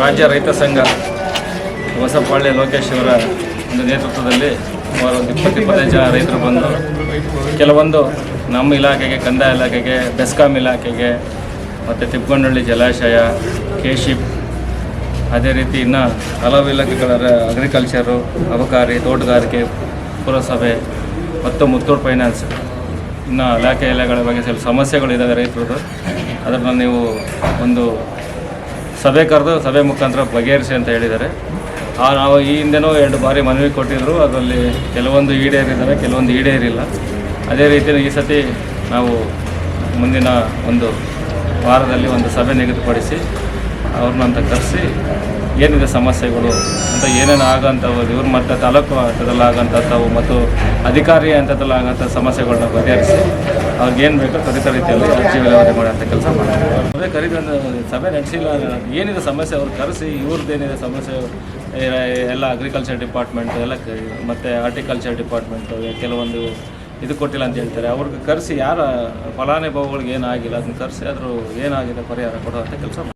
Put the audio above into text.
ರಾಜ್ಯ ರೈತ ಸಂಘ ಹೊಸಪಾಳ್ಯ ಲೋಕೇಶ್ ಅವರ ಒಂದು ನೇತೃತ್ವದಲ್ಲಿ ಸುಮಾರು ಒಂದು ಇಪ್ಪತ್ತು ಇಪ್ಪತ್ತೈದು ಜನ ರೈತರು ಬಂದು ಕೆಲವೊಂದು ನಮ್ಮ ಇಲಾಖೆಗೆ, ಕಂದಾಯ ಇಲಾಖೆಗೆ, ಬೆಸ್ಕಾಂ ಇಲಾಖೆಗೆ, ಮತ್ತು ತಿಪ್ಪಗೊಂಡಳ್ಳಿ ಜಲಾಶಯ ಕೆಶಿಪ್ ಅದೇ ರೀತಿ ಇನ್ನು ಹಲವು ಇಲಾಖೆಗಳ ಅಗ್ರಿಕಲ್ಚರು ಅಬಕಾರಿ, ತೋಟಗಾರಿಕೆ, ಪುರಸಭೆ, ಮತ್ತು ಮುತ್ತೂಟ್ ಫೈನಾನ್ಸ್ ಇನ್ನು ಇಲಾಖೆ ಇಲಾಖೆಗಳ ಬಗ್ಗೆ ಸ್ವಲ್ಪ ಸಮಸ್ಯೆಗಳಿದ್ದಾವೆ ರೈತರದ್ದು. ಅದನ್ನು ನೀವು ಒಂದು ಸಭೆ ಕರೆದು ಸಭೆ ಮುಖಾಂತರ ಬಗೆಹರಿಸಿ ಅಂತ ಹೇಳಿದ್ದಾರೆ. ಆ, ನಾವು ಈ ಹಿಂದೆನೂ ಎರಡು ಬಾರಿ ಮನವಿ ಕೊಟ್ಟಿದ್ದರು ಅದರಲ್ಲಿ ಕೆಲವೊಂದು ಈಡೇರಿದ್ದಾರೆ, ಕೆಲವೊಂದು ಈಡೇರಿಲ್ಲ. ಅದೇ ರೀತಿ ಈ ಸತಿ ನಾವು ಮುಂದಿನ ಒಂದು ವಾರದಲ್ಲಿ ಒಂದು ಸಭೆ ನಿಗದಿಪಡಿಸಿ ಅವ್ರನ್ನಂತ ಕರೆಸಿ, ಏನಿದೆ ಸಮಸ್ಯೆಗಳು ಅಂತ ಏನೇನು ಆಗೋಂಥವು, ಇವ್ರ ಮಟ್ಟ ತಾಲೂಕು ಹಂತದಲ್ಲಿ ಆಗೋಂಥವು ಮತ್ತು ಅಧಿಕಾರಿ ಹಂತದಲ್ಲಿ ಆಗೋಂಥ ಸಮಸ್ಯೆಗಳನ್ನ ಬಗೆಹರಿಸಿ ಅವ್ರಿಗೇನು ಬೇಕೋ ತ್ವರಿತ ರೀತಿಯಲ್ಲಿ ಅರ್ಜಿ ವಿಲೇವಾರಿ ಮಾಡೋಂಥ ಕೆಲಸ ಮಾಡ್ತಾರೆ ಅವರೇ ಕರೀದು ಒಂದು ಸಭೆ ನಡೆಸಿಲ್ಲ, ಏನಿದೆ ಸಮಸ್ಯೆ ಅವ್ರು ಕರೆಸಿ ಇವ್ರದ್ದೇನಿದೆ ಸಮಸ್ಯೆ ಎಲ್ಲ ಅಗ್ರಿಕಲ್ಚರ್ ಡಿಪಾರ್ಟ್ಮೆಂಟು ಎಲ್ಲ ಮತ್ತು ಹಾರ್ಟಿಕಲ್ಚರ್ ಡಿಪಾರ್ಟ್ಮೆಂಟು ಕೆಲವೊಂದು ಇದು ಕೊಟ್ಟಿಲ್ಲ ಅಂತ ಹೇಳ್ತಾರೆ. ಅವ್ರಿಗೆ ಕರೆಸಿ, ಯಾರ ಫಲಾನುಭವಿಗಳಿಗೆ ಏನಾಗಿಲ್ಲ, ಅದನ್ನ ಕರೆಸಿ, ಆದರೂ ಏನಾಗಿದೆ ಪರಿಹಾರ ಕೊಡುವಂಥ ಕೆಲಸ